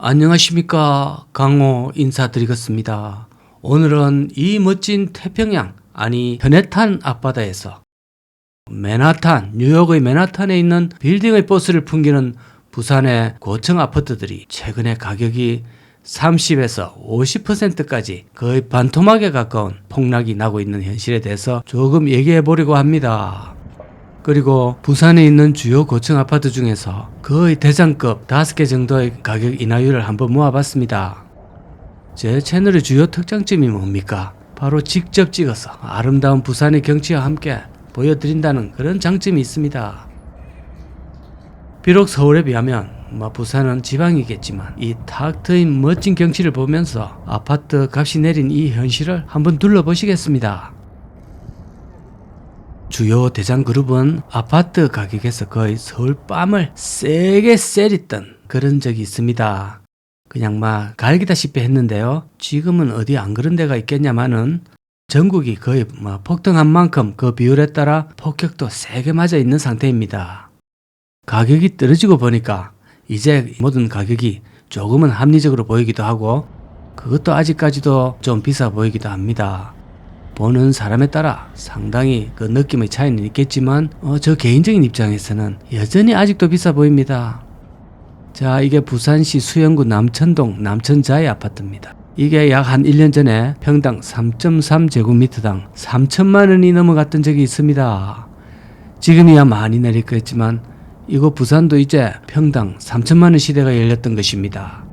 안녕하십니까 강호 인사드리겠습니다. 오늘은 이 멋진 태평양 아니 현해탄 앞바다에서 맨하탄 뉴욕의 맨하탄에 있는 빌딩의 버스를 풍기는 부산의 고층 아파트들이 최근에 가격이 30에서 50%까지 거의 반토막에 가까운 폭락이 나고 있는 현실에 대해서 조금 얘기해 보려고 합니다. 그리고 부산에 있는 주요 고층 아파트 중에서 거의 대장급 5개 정도의 가격 인하율을 한번 모아봤습니다. 제 채널의 주요 특장점이 뭡니까? 바로 직접 찍어서 아름다운 부산의 경치와 함께 보여드린다는 그런 장점이 있습니다. 비록 서울에 비하면 뭐 부산은 지방이겠지만 이 탁 트인 멋진 경치를 보면서 아파트 값이 내린 이 현실을 한번 둘러보시겠습니다. 주요 대장 그룹은 아파트 가격에서 거의 서울 밤을 세게 세리던 그런 적이 있습니다. 그냥 막 갈기다시피 했는데요. 지금은 어디 안 그런 데가 있겠냐마는 전국이 거의 뭐 폭등한 만큼 그 비율에 따라 폭격도 세게 맞아 있는 상태입니다. 가격이 떨어지고 보니까 이제 모든 가격이 조금은 합리적으로 보이기도 하고 그것도 아직까지도 좀 비싸 보이기도 합니다. 보는 사람에 따라 상당히 그 느낌의 차이는 있겠지만 어, 저 개인적인 입장에서는 여전히 아직도 비싸 보입니다. 자 이게 부산시 수영구 남천동 남천자의 아파트입니다. 이게 약 한 1년 전에 평당 3.3제곱미터당 3천만 원이 넘어갔던 적이 있습니다. 지금이야 많이 내렸겠지만 이거 부산도 이제 평당 3천만 원 시대가 열렸던 것입니다.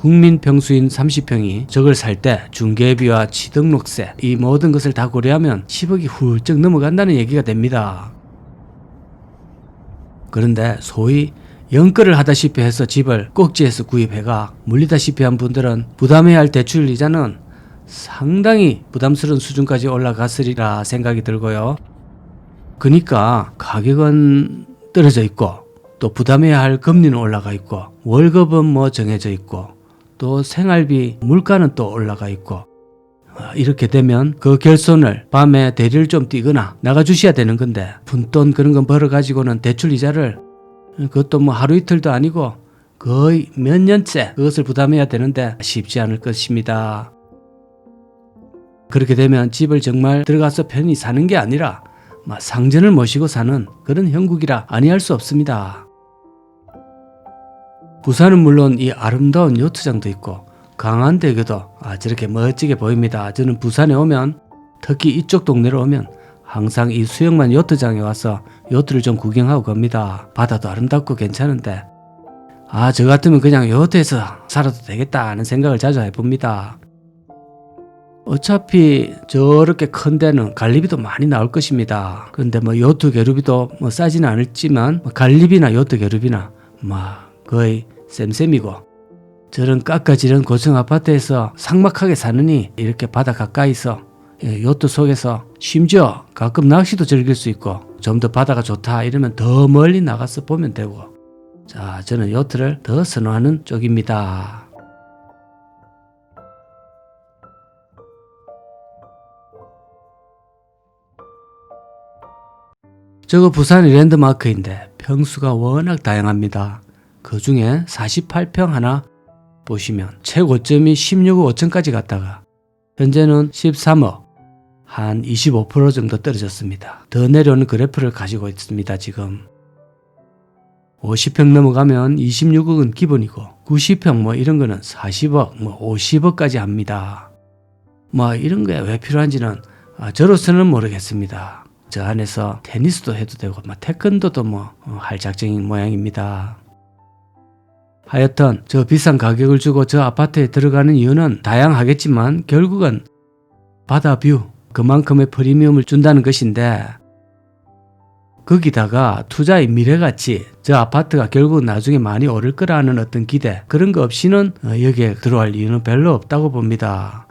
국민 평수인 30평이 저걸 살 때 중개비와 취등록세 이 모든 것을 다 고려하면 10억이 훌쩍 넘어간다는 얘기가 됩니다. 그런데 소위 연끌을 하다시피 해서 집을 꼭지에서 구입해가 물리다시피 한 분들은 부담해야 할 대출 이자는 상당히 부담스러운 수준까지 올라갔으리라 생각이 들고요. 그니까 가격은 떨어져 있고 또 부담해야 할 금리는 올라가 있고 월급은 뭐 정해져 있고 또 생활비 물가는 또 올라가 있고 아, 이렇게 되면 그 결손을 밤에 대리를 좀 뛰거나 나가 주셔야 되는 건데 푼돈 그런 건 벌어 가지고는 대출 이자를 그것도 뭐 하루 이틀도 아니고 거의 몇 년째 그것을 부담해야 되는데 쉽지 않을 것입니다. 그렇게 되면 집을 정말 들어가서 편히 사는 게 아니라 막 상전을 모시고 사는 그런 형국이라 아니할 수 없습니다. 부산은 물론 이 아름다운 요트장도 있고 강한대교도 아 저렇게 멋지게 보입니다. 저는 부산에 오면 특히 이쪽 동네로 오면 항상 이 수영만 요트장에 와서 요트를 좀 구경하고 갑니다. 바다도 아름답고 괜찮은데 아 저 같으면 그냥 요트에서 살아도 되겠다 하는 생각을 자주 해봅니다. 어차피 저렇게 큰 데는 관리비도 많이 나올 것입니다. 그런데 뭐 요트 계류비도 뭐 싸지는 않을지만 뭐 관리비나 요트 계류비나 뭐 거의 쌤쌤이고 저런 깎아지른 고층 아파트에서 삭막하게 사느니 이렇게 바다 가까이서 예, 요트 속에서 심지어 가끔 낚시도 즐길 수 있고 좀 더 바다가 좋다 이러면 더 멀리 나가서 보면 되고 자 저는 요트를 더 선호하는 쪽입니다. 저거 부산의 랜드마크인데 평수가 워낙 다양합니다. 그 중에 48평 하나 보시면 최고점이 16억 5천까지 갔다가 현재는 13억 한 25% 정도 떨어졌습니다. 더 내려오는 그래프를 가지고 있습니다. 지금 50평 넘어가면 26억은 기본이고 90평 뭐 이런 거는 40억 뭐 50억까지 합니다. 뭐 이런 게 왜 필요한지는 아, 저로서는 모르겠습니다. 저 안에서 테니스도 해도 되고 뭐 태권도도 뭐 할 작정인 모양입니다. 하여튼 저 비싼 가격을 주고 저 아파트에 들어가는 이유는 다양하겠지만 결국은 바다 뷰 그만큼의 프리미엄을 준다는 것인데 거기다가 투자의 미래 가치 저 아파트가 결국 나중에 많이 오를 거라는 어떤 기대 그런 거 없이는 어, 여기에 들어갈 이유는 별로 없다고 봅니다.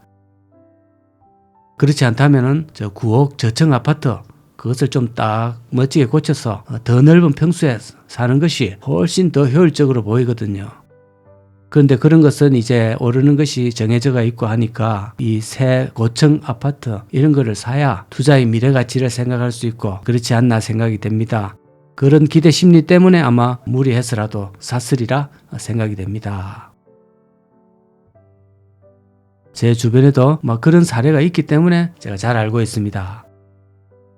그렇지 않다면은 저 9억 저층 아파트 그것을 좀 딱 멋지게 고쳐서 어, 더 넓은 평수에 사는 것이 훨씬 더 효율적으로 보이거든요. 그런데 그런 것은 이제 오르는 것이 정해져가 있고 하니까 이 새 고층 아파트 이런 거를 사야 투자의 미래 가치를 생각할 수 있고 그렇지 않나 생각이 됩니다. 그런 기대 심리 때문에 아마 무리해서라도 샀으리라 생각이 됩니다. 제 주변에도 막 그런 사례가 있기 때문에 제가 잘 알고 있습니다.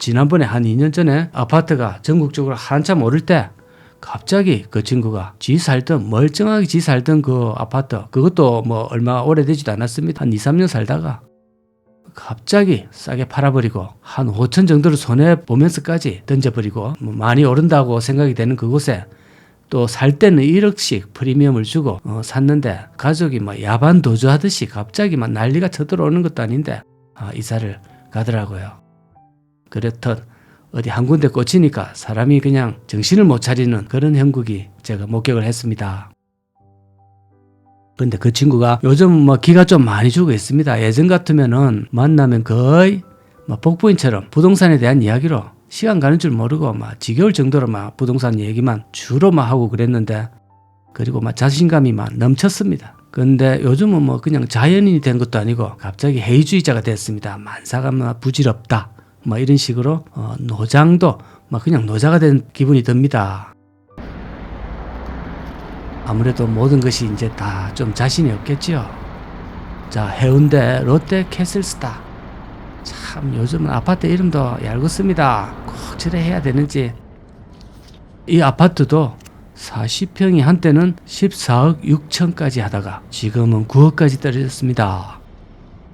지난번에 한 2년 전에 아파트가 전국적으로 한참 오를 때 갑자기 그 친구가 지 살던 멀쩡하게 지 살던 그 아파트 그것도 뭐 얼마 오래되지도 않았습니다. 한 2, 3년 살다가 갑자기 싸게 팔아버리고 한 5천 정도를 손해 보면서까지 던져버리고 뭐 많이 오른다고 생각이 되는 그곳에 또 살 때는 1억씩 프리미엄을 주고 어, 샀는데 가족이 뭐 야반 도주하듯이 갑자기 막 난리가 쳐들어오는 것도 아닌데 아, 이사를 가더라고요. 그렇듯 어디 한 군데 꽂히니까 사람이 그냥 정신을 못 차리는 그런 형국이 제가 목격을 했습니다. 근데 그 친구가 요즘 뭐 기가 좀 많이 주고 있습니다. 예전 같으면은 만나면 거의 뭐 복부인처럼 부동산에 대한 이야기로 시간 가는 줄 모르고 막 지겨울 정도로 막 부동산 얘기만 주로 막 하고 그랬는데 그리고 막 자신감이 막 넘쳤습니다. 근데 요즘은 뭐 그냥 자연인이 된 것도 아니고 갑자기 해이주의자가 됐습니다. 만사가 막 부질없다. 뭐 이런 식으로 어, 노장도 막 그냥 노자가 된 기분이 듭니다. 아무래도 모든 것이 이제 다 좀 자신이 없겠지요. 자, 해운대 롯데 캐슬스타. 참 요즘은 아파트 이름도 얄궂 습니다. 꼭 저래 해야 되는지. 이 아파트도 40평이 한때는 14억 6천까지 하다가 지금은 9억까지 떨어졌습니다.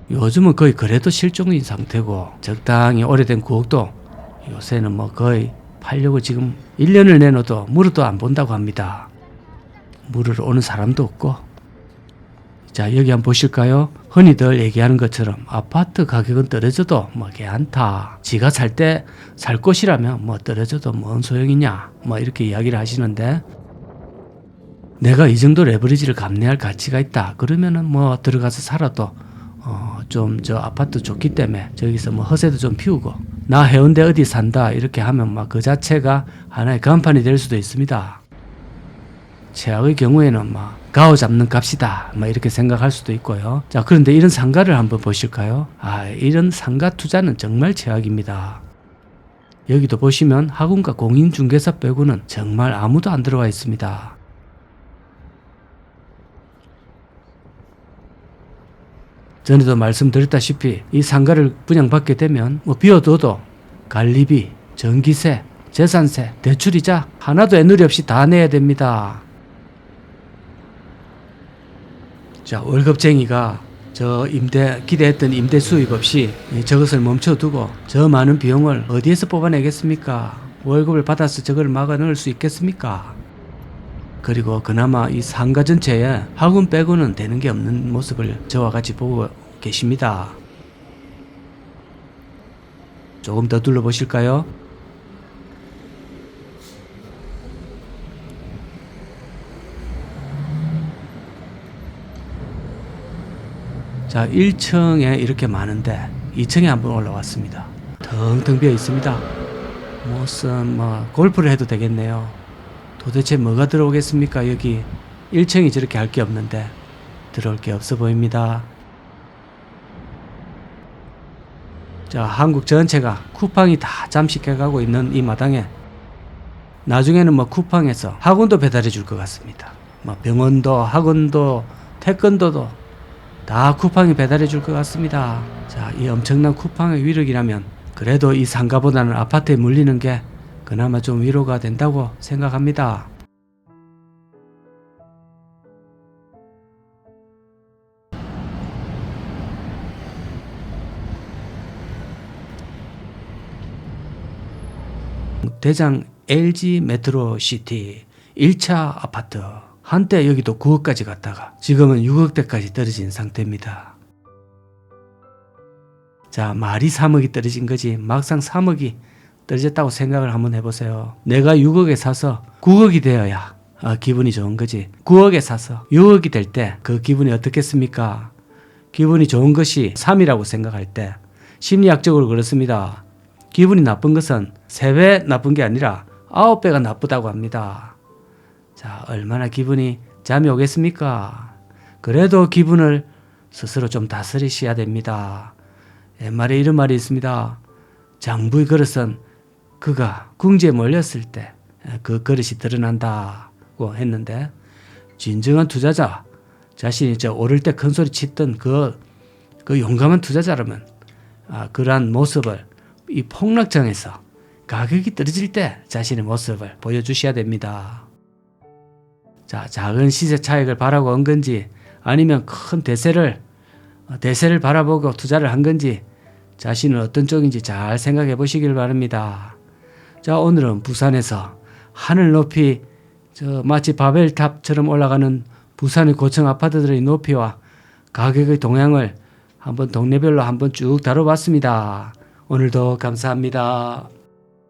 요즘은 거의 그래도 실종인 상태고 적당히 오래된 구옥도 요새는 뭐 거의 팔려고 지금 1년을 내놓도 물어도 안 본다고 합니다. 물으러 오는 사람도 없고 자 여기 한번 보실까요? 흔히들 얘기하는 것처럼 아파트 가격은 떨어져도 뭐 괜찮다. 지가 살 때 살 곳이라면 뭐 떨어져도 뭔 소용이냐 뭐 이렇게 이야기를 하시는데 내가 이 정도 레버리지를 감내할 가치가 있다. 그러면은 뭐 들어가서 살아도 어, 좀 저 아파트 좋기 때문에 저기서 뭐 허세도 좀 피우고 나 해운대 어디 산다 이렇게 하면 막 그 자체가 하나의 간판이 될 수도 있습니다. 최악의 경우에는 막 가오 잡는 값이다 막 이렇게 생각할 수도 있고요. 자 그런데 이런 상가를 한번 보실까요? 아 이런 상가 투자는 정말 최악입니다. 여기도 보시면 학원과 공인중개사 빼고는 정말 아무도 안 들어와 있습니다. 전에도 말씀드렸다시피 이 상가를 분양받게 되면 뭐 비워둬도 관리비, 전기세, 재산세, 대출이자 하나도 애누리 없이 다 내야 됩니다. 자 월급쟁이가 저 임대 기대했던 임대 수입 없이 이 저것을 멈춰두고 저 많은 비용을 어디에서 뽑아내겠습니까? 월급을 받아서 저걸 막아 넣을 수 있겠습니까? 그리고 그나마 이 상가 전체에 학원 빼고는 되는 게 없는 모습을 저와 같이 보고 계십니다. 조금 더 둘러보실까요? 자, 1층에 이렇게 많은데 2층에 한번 올라왔습니다. 텅텅 비어 있습니다. 무슨 뭐 골프를 해도 되겠네요. 도대체 뭐가 들어오겠습니까? 여기 1층이 저렇게 할 게 없는데 들어올 게 없어 보입니다. 자, 한국 전체가 쿠팡이 다 잠식해 가고 있는 이 마당에 나중에는 뭐 쿠팡에서 학원도 배달해 줄 것 같습니다. 뭐 병원도 학원도 태권도도 다 쿠팡이 배달해 줄 것 같습니다. 자, 이 엄청난 쿠팡의 위력이라면 그래도 이 상가보다는 아파트에 물리는 게 그나마 좀 위로가 된다고 생각합니다. 대장 LG 메트로 시티 1차 아파트 한때 여기도 9억까지 갔다가 지금은 6억대까지 떨어진 상태입니다. 자 말이 3억이 떨어진 거지 막상 3억이 떨어졌다고 생각을 한번 해보세요. 내가 6억에 사서 9억이 되어야 아, 기분이 좋은 거지. 9억에 사서 6억이 될 때 그 기분이 어떻겠습니까? 기분이 좋은 것이 3이라고 생각할 때 심리학적으로 그렇습니다. 기분이 나쁜 것은 3배 나쁜 게 아니라 9배가 나쁘다고 합니다. 자, 얼마나 기분이 잠이 오겠습니까? 그래도 기분을 스스로 좀 다스리셔야 됩니다. 옛말에 이런 말이 있습니다. 장부의 그릇은 그가 궁지에 몰렸을 때 그 그릇이 드러난다고 했는데 진정한 투자자 자신이 저 오를 때 큰 소리 치던 그, 그 용감한 투자자라면 아, 그러한 모습을 이 폭락장에서 가격이 떨어질 때 자신의 모습을 보여주셔야 됩니다. 자, 작은 시세 차익을 바라고 한 건지 아니면 큰 대세를 어, 대세를 바라보고 투자를 한 건지 자신은 어떤 쪽인지 잘 생각해 보시길 바랍니다. 자, 오늘은 부산에서 하늘 높이 저 마치 바벨탑처럼 올라가는 부산의 고층 아파트들의 높이와 가격의 동향을 한번 동네별로 한번 쭉 다뤄봤습니다. 오늘도 감사합니다.